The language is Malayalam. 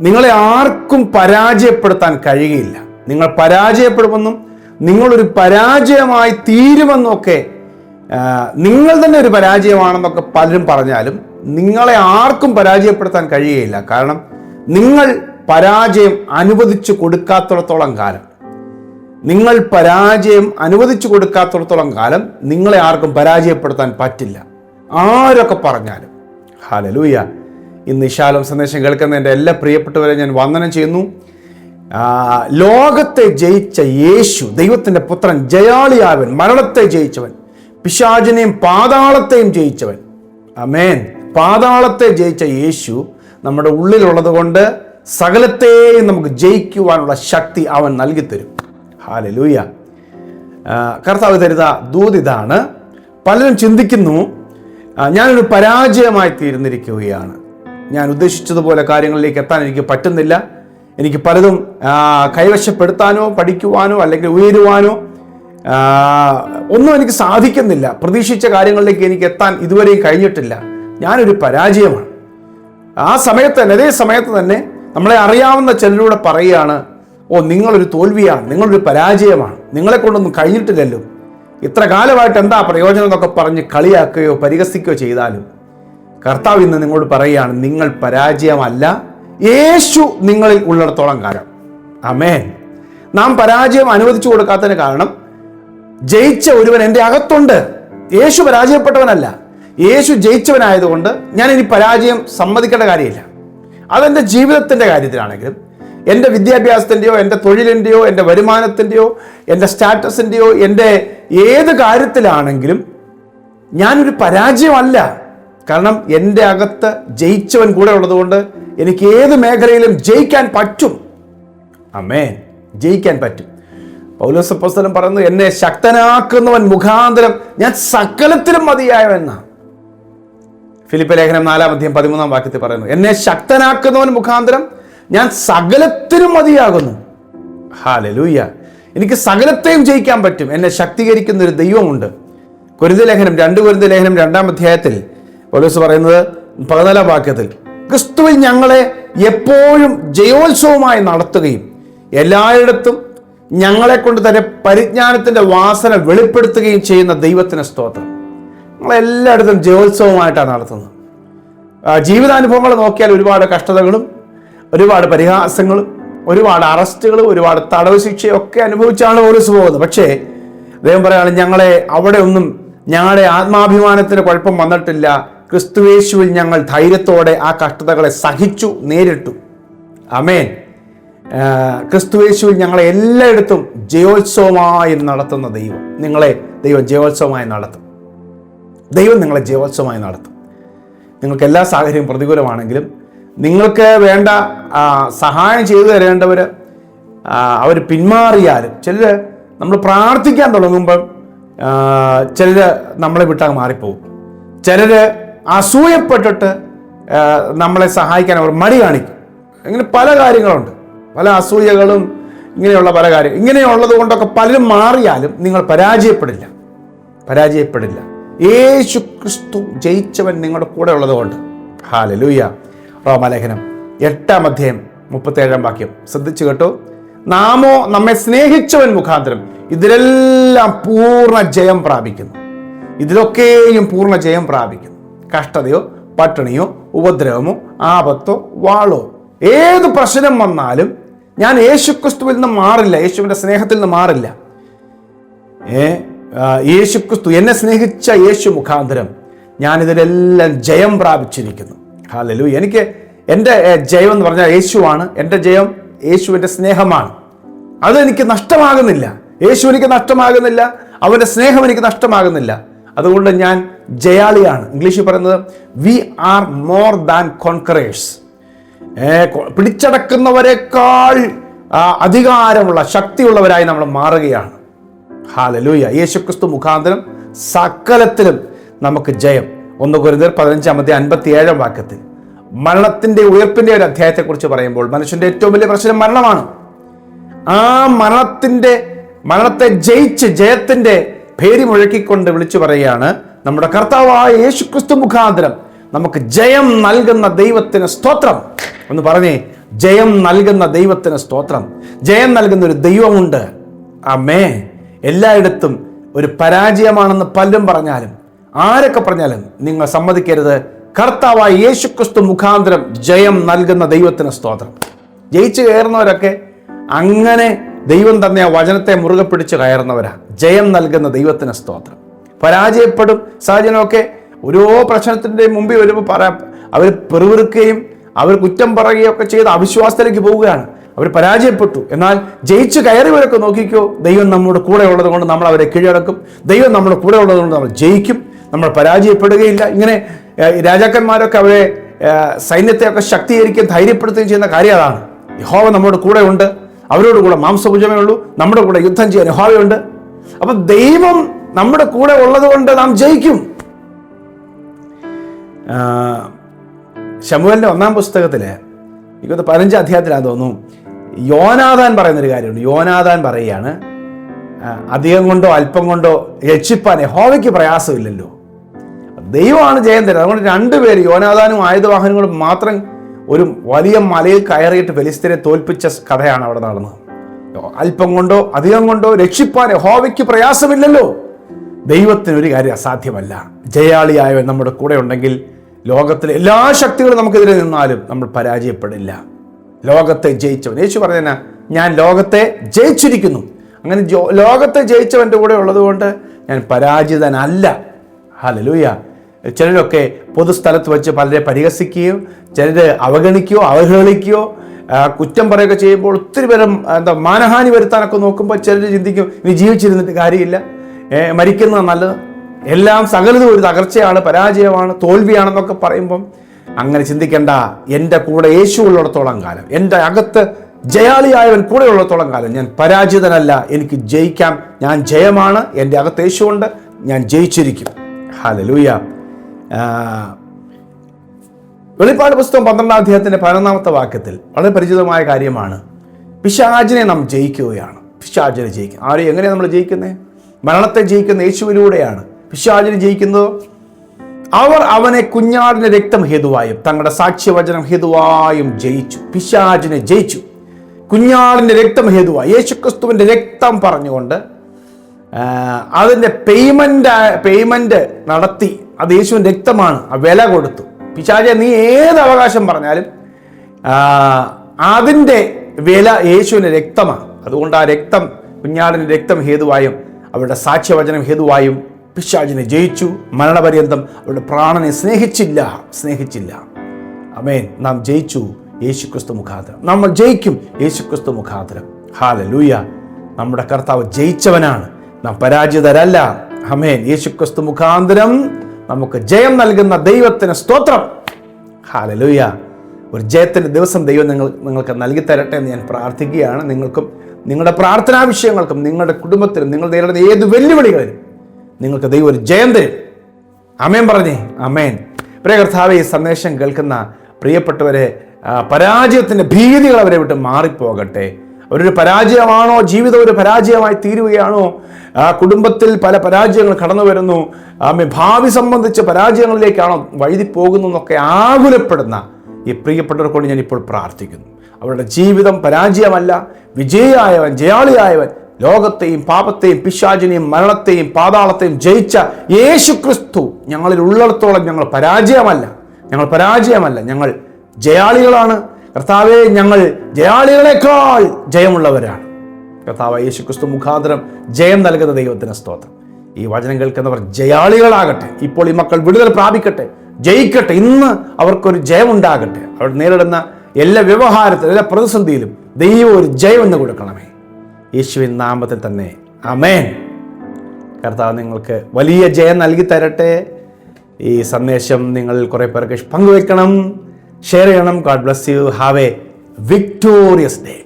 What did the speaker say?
നിങ്ങളെ ആർക്കും പരാജയപ്പെടുത്താൻ കഴിയുകയില്ല. നിങ്ങൾ പരാജയപ്പെടുമെന്നും നിങ്ങളൊരു പരാജയമായി തീരുമെന്നും ഒക്കെ നിങ്ങൾ തന്നെ ഒരു പരാജയമാണെന്നൊക്കെ പലരും പറഞ്ഞാലും നിങ്ങളെ ആർക്കും പരാജയപ്പെടുത്താൻ കഴിയുകയില്ല. കാരണം നിങ്ങൾ പരാജയം അനുവദിച്ചു കൊടുക്കാത്തിടത്തോളം കാലം. നിങ്ങൾ പരാജയം അനുവദിച്ചു കൊടുക്കാത്തിടത്തോളം കാലം നിങ്ങളെ ആർക്കും പരാജയപ്പെടുത്താൻ പറ്റില്ല. ആരൊക്കെ പറഞ്ഞാലും. ഹാലലൂയ ഇന്ന് വിശാലം സന്ദേശം കേൾക്കുന്ന എന്റെ എല്ലാ പ്രിയപ്പെട്ടവരെ ഞാൻ വന്ദനം ചെയ്യുന്നു. ലോകത്തെ ജയിച്ച യേശു ദൈവത്തിന്റെ പുത്രൻ ജയാളിയാവൻ മരണത്തെ ജയിച്ചവൻ പിശാചിനെയും പാതാളത്തെയും ജയിച്ചവൻ. അമേൻ പാതാളത്തെ ജയിച്ച യേശു നമ്മുടെ ഉള്ളിലുള്ളത് കൊണ്ട് സകലത്തെയും നമുക്ക് ജയിക്കുവാനുള്ള ശക്തി അവൻ നൽകിത്തരും. ഹാലലൂയ ലൂയ കർത്താവ് തരുന്ന ദൂത് ഇതാണ്. പലരും ചിന്തിക്കുന്നു ഞാനൊരു പരാജയമായി തീർന്നിരിക്കുകയാണ് ഞാൻ ഉദ്ദേശിച്ചതുപോലെ കാര്യങ്ങളിലേക്ക് എത്താൻ എനിക്ക് പറ്റുന്നില്ല. എനിക്ക് പലതും കൈവശപ്പെടുത്താനോ പഠിക്കുവാനോ അല്ലെങ്കിൽ ഉയരുവാനോ ഒന്നും എനിക്ക് സാധിക്കുന്നില്ല. പ്രതീക്ഷിച്ച കാര്യങ്ങളിലേക്ക് എനിക്ക് എത്താൻ ഇതുവരെയും കഴിഞ്ഞിട്ടില്ല. ഞാനൊരു പരാജയമാണ്. ആ സമയത്ത് തന്നെ അതേ സമയത്ത് തന്നെ നമ്മളെ അറിയാവുന്ന ചിലരൂടെ പറയുകയാണ് ഓ നിങ്ങളൊരു തോൽവിയാണ് നിങ്ങളൊരു പരാജയമാണ് നിങ്ങളെ കൊണ്ടൊന്നും കഴിഞ്ഞിട്ടില്ലല്ലോ. ഇത്ര കാലമായിട്ട് എന്താ പ്രയോജനം എന്നൊക്കെ പറഞ്ഞ് കളിയാക്കുകയോ പരിഹസിക്കുകയോ ചെയ്താലും കർത്താവ് ഇന്ന് നിങ്ങളോട് പറയുകയാണ് നിങ്ങൾ പരാജയമല്ല യേശു നിങ്ങളിൽ ഉള്ളിടത്തോളം കാലം. അമേൻ നാം പരാജയം അനുവദിച്ചു കൊടുക്കാത്തതിന് കാരണം ജയിച്ച ഒരുവൻ എന്റെ അകത്തുണ്ട്. യേശു പരാജയപ്പെട്ടവനല്ല. യേശു ജയിച്ചവനായതുകൊണ്ട് ഞാൻ ഇനി പരാജയം സമ്മതിക്കേണ്ട കാര്യമില്ല. അതെന്റെ ജീവിതത്തിന്റെ കാര്യത്തിലാണെങ്കിലും എന്റെ വിദ്യാഭ്യാസത്തിന്റെയോ എന്റെ തൊഴിലിന്റെയോ എന്റെ വരുമാനത്തിന്റെയോ എന്റെ സ്റ്റാറ്റസിന്റെയോ എന്റെ ഏത് കാര്യത്തിലാണെങ്കിലും ഞാനൊരു പരാജയമല്ല. കാരണം എന്റെ അകത്ത് ജയിച്ചവൻ കൂടെ ഉള്ളതുകൊണ്ട് എനിക്ക് ഏത് മേഖലയിലും ജയിക്കാൻ പറ്റും. അമേൻ ജയിക്കാൻ പറ്റും. പൗലോസ് അപ്പോസ്തലൻ പറയുന്നു എന്നെ ശക്തനാക്കുന്നവൻ മുഖാന്തരം ഞാൻ സകലത്തിലും മതിയായവെന്നാണ് ഫിലിപ്പ് ലേഖനം നാലാം അധ്യയം പതിമൂന്നാം വാക്യത്തിൽ പറയുന്നു എന്നെ ശക്തനാക്കുന്നവൻ മുഖാന്തരം ഞാൻ സകലത്തിനും മതിയാകുന്നു. ഹാലലൂയ്യ എനിക്ക് സകലത്തെയും ജയിക്കാൻ പറ്റും. എന്നെ ശക്തീകരിക്കുന്ന ഒരു ദൈവമുണ്ട്. കുരുത ലേഖനം രണ്ട് കുരുത ലേഖനം രണ്ടാം അധ്യായത്തിൽ പോലീസ് പറയുന്നത് പതിനാലാം വാക്യത്തിൽ ക്രിസ്തുവിൽ ഞങ്ങളെ എപ്പോഴും ജയോത്സവമായി നടത്തുകയും എല്ലായിടത്തും ഞങ്ങളെ കൊണ്ട് തന്നെ പരിജ്ഞാനത്തിന്റെ വാസന വെളിപ്പെടുത്തുകയും ചെയ്യുന്ന ദൈവത്തിന് സ്തോത്രം. നമ്മളെല്ലായിടത്തും ജയോത്സവമായിട്ടാണ് നടത്തുന്നത്. ജീവിതാനുഭവങ്ങൾ നോക്കിയാൽ ഒരുപാട് കഷ്ടതകളും ഒരുപാട് പരിഹാസങ്ങളും ഒരുപാട് അറസ്റ്റുകളും ഒരുപാട് തടവ് ശിക്ഷയും ഒക്കെ അനുഭവിച്ചാണ് പോലീസ് പോകുന്നത്. പക്ഷേ അദ്ദേഹം പറയുകയാണ് ഞങ്ങളെ അവിടെ ഒന്നും ഞങ്ങളുടെ ആത്മാഭിമാനത്തിന് കുഴപ്പം വന്നിട്ടില്ല. ക്രിസ്തുവേശുവിൽ ഞങ്ങൾ ധൈര്യത്തോടെ ആ കഷ്ടതകളെ സഹിച്ചു നേരിട്ടു. അമേൻ ക്രിസ്തുവേശുവിൽ ഞങ്ങളെ എല്ലായിടത്തും ജയോത്സവമായി നടത്തുന്ന ദൈവം. നിങ്ങളെ ദൈവം ജയോത്സവമായി നടത്തും. ദൈവം നിങ്ങളെ ജയോത്സവമായി നടത്തും. നിങ്ങൾക്ക് എല്ലാ സാഹചര്യവും പ്രതികൂലമാണെങ്കിലും നിങ്ങൾക്ക് വേണ്ട സഹായം ചെയ്തു തരേണ്ടവർ അവർ പിന്മാറിയാലും ചിലർ നമ്മൾ പ്രാർത്ഥിക്കാൻ തുടങ്ങുമ്പം ചിലർ നമ്മളെ വിട്ടങ്ങ് മാറിപ്പോകും. ചിലർ അസൂയപ്പെട്ടിട്ട് നമ്മളെ സഹായിക്കാൻ അവർ മടി കാണിക്കും. ഇങ്ങനെ പല കാര്യങ്ങളുണ്ട്. പല അസൂയകളും ഇങ്ങനെയുള്ള പല കാര്യം ഇങ്ങനെയുള്ളത് കൊണ്ടൊക്കെ പലരും മാറിയാലും നിങ്ങൾ പരാജയപ്പെടില്ല. പരാജയപ്പെടില്ല. യേശു ക്രിസ്തു ജയിച്ചവൻ നിങ്ങളുടെ കൂടെ ഉള്ളതുകൊണ്ട് ഹാലലൂയ. റോമലേഖനം എട്ടാം അധ്യായം മുപ്പത്തേഴാം വാക്യം. ശ്രദ്ധിച്ചു കേട്ടോ. നാമോ നമ്മെ സ്നേഹിച്ചവൻ മുഖാന്തരം ഇതിലെല്ലാം പൂർണ ജയം പ്രാപിക്കുന്നു. ഇതിലൊക്കെയും പൂർണ ജയം പ്രാപിക്കുന്നു. കഷ്ടതയോ പട്ടിണിയോ ഉപദ്രവമോ ആപത്തോ വാളോ ഏത് പ്രശ്നം വന്നാലും ഞാൻ യേശുക്രിസ്തുവിൽ നിന്ന് മാറില്ല യേശുവിന്റെ സ്നേഹത്തിൽ നിന്ന് മാറില്ല. ഏ യേശുക്രിസ്തു എന്നെ സ്നേഹിച്ച യേശു മുഖാന്തരം ഞാനിതിലെല്ലാം ജയം പ്രാപിച്ചിരിക്കുന്നു. ഹാലലു എനിക്ക് എന്റെ ജയം എന്ന് പറഞ്ഞാൽ യേശുവാണ്. എന്റെ ജയം യേശുവിന്റെ സ്നേഹമാണ്. അത് എനിക്ക് നഷ്ടമാകുന്നില്ല. യേശു എനിക്ക് നഷ്ടമാകുന്നില്ല. അവന്റെ സ്നേഹം എനിക്ക് നഷ്ടമാകുന്നില്ല. അതുകൊണ്ട് ഞാൻ ജയാളിയാണ്. ഇംഗ്ലീഷിൽ പറയുന്നത് we are more than conquerors പിടിച്ചടക്കുന്നവരെക്കാൾ അധികാരമുള്ള ശക്തിയുള്ളവരായി നമ്മൾ മാറുകയാണ്. ഹാലലൂയ. യേശുക്രിസ്തു മുഖാന്തരം സകലത്തിലും നമുക്ക് ജയം. ഒന്ന് കുരുന്നർ പതിനഞ്ചാമത്തെ അൻപത്തി ഏഴാം വാക്യത്തിൽ. മരണത്തിന്റെ ഉയർപ്പിന്റെ ഒരു അധ്യായത്തെക്കുറിച്ച് പറയുമ്പോൾ മനുഷ്യന്റെ ഏറ്റവും വലിയ പ്രശ്നം മരണമാണ്. ആ മരണത്തിന്റെ മരണത്തെ ജയിച്ച് ജയത്തിന്റെ പേര് മുഴക്കിക്കൊണ്ട് വിളിച്ചു പറയുകയാണ് നമ്മുടെ കർത്താവായ യേശുക്രിസ്തു മുഖാന്തരം നമുക്ക് ജയം നൽകുന്ന ദൈവത്തിന് സ്തോത്രം. എന്ന് പറഞ്ഞേ ജയം നൽകുന്ന ദൈവത്തിന് സ്തോത്രം. ജയം നൽകുന്ന ഒരു ദൈവമുണ്ട്. അമ്മേ എല്ലായിടത്തും ഒരു പരാജയമാണെന്ന് പലരും പറഞ്ഞാലും ആരൊക്കെ പറഞ്ഞാലും നിങ്ങൾ സമ്മതിക്കരുത്. കർത്താവായ യേശുക്രിസ്തു മുഖാന്തരം ജയം നൽകുന്ന ദൈവത്തിന് സ്തോത്രം. ജയിച്ചു കയറുന്നവരൊക്കെ അങ്ങനെ ദൈവം തന്നെ ആ വചനത്തെ മുറുകെ പിടിച്ച് കയറുന്നവരാ. ജയം നൽകുന്ന ദൈവത്തിന് സ്തോത്രം. പരാജയപ്പെടും. സാഹചര്യമൊക്കെ ഓരോ പ്രശ്നത്തിന്റെ മുമ്പിൽ വരുമ്പോൾ പറ അവർ പെറുവിറുക്കുകയും അവർ കുറ്റം പറയുകയും ഒക്കെ ചെയ്ത് അവിശ്വാസത്തിലേക്ക് പോവുകയാണ്. അവർ പരാജയപ്പെട്ടു. എന്നാൽ ജയിച്ചു കയറിയവരൊക്കെ നോക്കിക്കോ ദൈവം നമ്മുടെ കൂടെ ഉള്ളത് കൊണ്ട് നമ്മൾ അവരെ കീഴടക്കും. ദൈവം നമ്മുടെ കൂടെ ഉള്ളത് കൊണ്ട് നമ്മൾ ജയിക്കും. നമ്മൾ പരാജയപ്പെടുകയില്ല. ഇങ്ങനെ രാജാക്കന്മാരൊക്കെ അവരെ സൈന്യത്തെയൊക്കെ ശക്തീകരിക്കുകയും ധൈര്യപ്പെടുത്തുകയും ചെയ്യുന്ന കാര്യം അതാണ്. യഹോവ നമ്മുടെ കൂടെ ഉണ്ട്. അവരോട് കൂടെ മാംസഭുജമേ ഉള്ളൂ. നമ്മുടെ കൂടെ യുദ്ധം ചെയ്യാൻ യഹോവയുണ്ട്. അപ്പം ദൈവം നമ്മുടെ കൂടെ ഉള്ളത് കൊണ്ട് നാം ജയിക്കും. ശമുവലിന്റെ ഒന്നാം പുസ്തകത്തിൽ എനിക്കൊന്ന് പതിനഞ്ച് അധ്യായത്തിലാ തോന്നുന്നു. യോനാദാൻ പറയുന്നൊരു കാര്യമുണ്ട്. യോനാദാൻ പറയുകയാണ് അധികം കൊണ്ടോ അല്പം കൊണ്ടോ രക്ഷിപ്പാൻ യഹോവയ്ക്ക് പ്രയാസമില്ലല്ലോ. ദൈവമാണ് ജയം തരുന്നത്. അതുകൊണ്ട് രണ്ടുപേര് യോനാദാനും ആയുധവാഹനങ്ങളും മാത്രം ഒരു വലിയ മലയിൽ കയറിയിട്ട് ഫെലിസ്തീനെ തോൽപ്പിച്ച കഥയാണ് അവിടെ നടന്നത്. അല്പം കൊണ്ടോ അധികം കൊണ്ടോ രക്ഷിപ്പാൻ യഹോവയ്ക്ക് പ്രയാസമില്ലല്ലോ. ദൈവത്തിന് ഒരു കാര്യം അസാധ്യമല്ല. ജയാളിയായവൻ നമ്മുടെ കൂടെ ഉണ്ടെങ്കിൽ ലോകത്തിലെ എല്ലാ ശക്തികളും നമുക്കെതിരെ നിന്നാലും നമ്മൾ പരാജയപ്പെടില്ല. ലോകത്തെ ജയിച്ചവൻ. യേശു പറഞ്ഞ ഞാൻ ലോകത്തെ ജയിച്ചിരിക്കുന്നു. അങ്ങനെ ലോകത്തെ ജയിച്ചവന്റെ കൂടെ ഉള്ളതുകൊണ്ട് ഞാൻ പരാജിതനല്ല. ഹലലൂയ ചിലരൊക്കെ പൊതുസ്ഥലത്ത് വെച്ച് പലരെ പരിഹസിക്കുകയോ ചിലർ അവഗണിക്കുകയോ അവഹേളിക്കുകയോ കുറ്റം പറയുകയൊക്കെ ചെയ്യുമ്പോൾ ഒത്തിരി പേരും എന്താ മാനഹാനി വരുത്താനൊക്കെ നോക്കുമ്പോൾ ചിലർ ചിന്തിക്കും ഇനി ജീവിച്ചിരുന്നിട്ട് കാര്യമില്ല. ഏ, മരിക്കുന്നത് നല്ലത്. എല്ലാം സകലതും ഒരു തകർച്ചയാണ് പരാജയമാണ് തോൽവിയാണെന്നൊക്കെ പറയുമ്പം അങ്ങനെ ചിന്തിക്കേണ്ട. എന്റെ കൂടെ യേശു ഉള്ളിടത്തോളം കാലം എന്റെ അകത്ത് ജയാളിയായവൻ കൂടെ ഉള്ളിടത്തോളം കാലം ഞാൻ പരാജിതനല്ല. എനിക്ക് ജയിക്കാം. ഞാൻ ജയമാണ്. എന്റെ അകത്ത് യേശുണ്ട് ഞാൻ ജയിച്ചിരിക്കും. ഹാലലൂയ വെളിപ്പാട് പുസ്തകം പന്ത്രണ്ടാം അധ്യായത്തിന്റെ പതിനൊന്നാമത്തെ വാക്യത്തിൽ വളരെ പരിചിതമായ കാര്യമാണ്. പിശാചിനെ നാം ജയിക്കുകയാണ്. പിശാചിനെ ജയിക്കുക ആരെയും എങ്ങനെയാണ് നമ്മൾ ജയിക്കുന്നത് മരണത്തെ ജയിക്കുന്ന യേശുവിലൂടെയാണ്. പിശാചിനെ ജയിക്കുന്നത് അവർ അവനെ കുഞ്ഞാടിന്റെ രക്തം ഹേതുവായും തങ്ങളുടെ സാക്ഷ്യവചനം ഹേതുവായും ജയിച്ചു. പിശാചിനെ ജയിച്ചു. കുഞ്ഞാടിന്റെ രക്തം ഹേതുവായി. യേശുക്രിസ്തുവിന്റെ രക്തം പറഞ്ഞുകൊണ്ട് അതിന്റെ പേയ്മെന്റ് പേയ്മെന്റ് നടത്തി. അത് യേശുവിന്റെ രക്തമാണ്. ആ വില കൊടുത്തു. പിശാചെ നീ ഏത് അവകാശം പറഞ്ഞാലും അതിന്റെ വില യേശുവിന്റെ രക്തമാണ്. അതുകൊണ്ട് ആ രക്തം കുഞ്ഞാടിന്റെ രക്തം ഹേതുവായും അവരുടെ സാക്ഷ്യവചനം ഹേതുവായും പിശാചിനെ ജയിച്ചു. മരണപര്യന്തം അവരുടെ പ്രാണനെ സ്നേഹിച്ചില്ല. സ്നേഹിച്ചില്ല. അമേൻ നാം ജയിച്ചു യേശുക്രിസ്തു മുഖാന്തരം. നമ്മൾ ജയിക്കും യേശുക്രിസ്തു മുഖാന്തരം. ഹാല ലൂയ നമ്മുടെ കർത്താവ് ജയിച്ചവനാണ്. നാം പരാജിതരല്ല. അമേൻ യേശുക്രിസ്തു മുഖാന്തരം നമുക്ക് ജയം നൽകുന്ന ദൈവത്തിന് സ്തോത്രം. ഹാല ലൂയ ഒരു ജയത്തിന്റെ ദിവസം ദൈവം നിങ്ങൾ നിങ്ങൾക്ക് നൽകി തരട്ടെ എന്ന് ഞാൻ പ്രാർത്ഥിക്കുകയാണ്. നിങ്ങൾക്കും നിങ്ങളുടെ പ്രാർത്ഥനാ വിഷയങ്ങൾക്കും നിങ്ങളുടെ കുടുംബത്തിനും നിങ്ങൾ നേരിടുന്ന ഏത് വെല്ലുവിളികളിലും നിങ്ങൾക്ക് ദൈവം ഒരു ജയം തരും. അമേൻ പറഞ്ഞേ? അമേൻ പ്രിയ കർത്താവ് ഈ സന്ദേശം കേൾക്കുന്ന പ്രിയപ്പെട്ടവരെ പരാജയത്തിന്റെ ഭീതികൾ അവരെ വിട്ട് മാറിപ്പോകട്ടെ. അവരൊരു പരാജയമാണോ? ജീവിതം ഒരു പരാജയമായി തീരുകയാണോ? ആ കുടുംബത്തിൽ പല പരാജയങ്ങൾ കടന്നു വരുന്നു. ആമേ ഭാവി സംബന്ധിച്ച പരാജയങ്ങളിലേക്കാണോ വഴുതി പോകുന്നു എന്നൊക്കെ ആകുലപ്പെടുന്ന ഈ പ്രിയപ്പെട്ടവർക്കൊണ്ട് ഞാൻ ഇപ്പോൾ പ്രാർത്ഥിക്കുന്നു. അവരുടെ ജീവിതം പരാജയമല്ല. വിജയിയായവൻ ജയാളിയായവൻ ലോകത്തെയും പാപത്തെയും പിശാചിനെയും മരണത്തെയും പാതാളത്തെയും ജയിച്ച യേശു ക്രിസ്തു ഞങ്ങളിൽ ഉള്ളിടത്തോളം ഞങ്ങൾ പരാജയമല്ല. ഞങ്ങൾ പരാജയമല്ല. ഞങ്ങൾ ജയാളികളാണ്. കർത്താവെ ഞങ്ങൾ ജയാളികളെക്കാൾ ജയമുള്ളവരാണ്. കർത്താവ് യേശു ക്രിസ്തു മുഖാന്തരം ജയം നൽകുന്ന ദൈവത്തിന് സ്തോത്രം. ഈ വചനം കേൾക്കുന്നവർ ജയാളികളാകട്ടെ. ഇപ്പോൾ ഈ മക്കൾ വിടുതൽ പ്രാപിക്കട്ടെ ജയിക്കട്ടെ. ഇന്ന് അവർക്കൊരു ജയമുണ്ടാകട്ടെ. അവർ നേരിടുന്ന എല്ലാ വ്യവഹാരത്തിലും എല്ലാ പ്രതിസന്ധിയിലും ദൈവം ഒരു ജയം എന്ന് കൊടുക്കണമേ. യേശുവിൻ നാമത്തിൽ തന്നെ. അമേൻ കർത്താവ് നിങ്ങൾക്ക് വലിയ ജയം നൽകി തരട്ടെ. ഈ സന്ദേശം നിങ്ങൾ കുറേ പേർക്ക് പങ്കുവെക്കണം ഷെയർ ചെയ്യണം. God bless you have a victorious day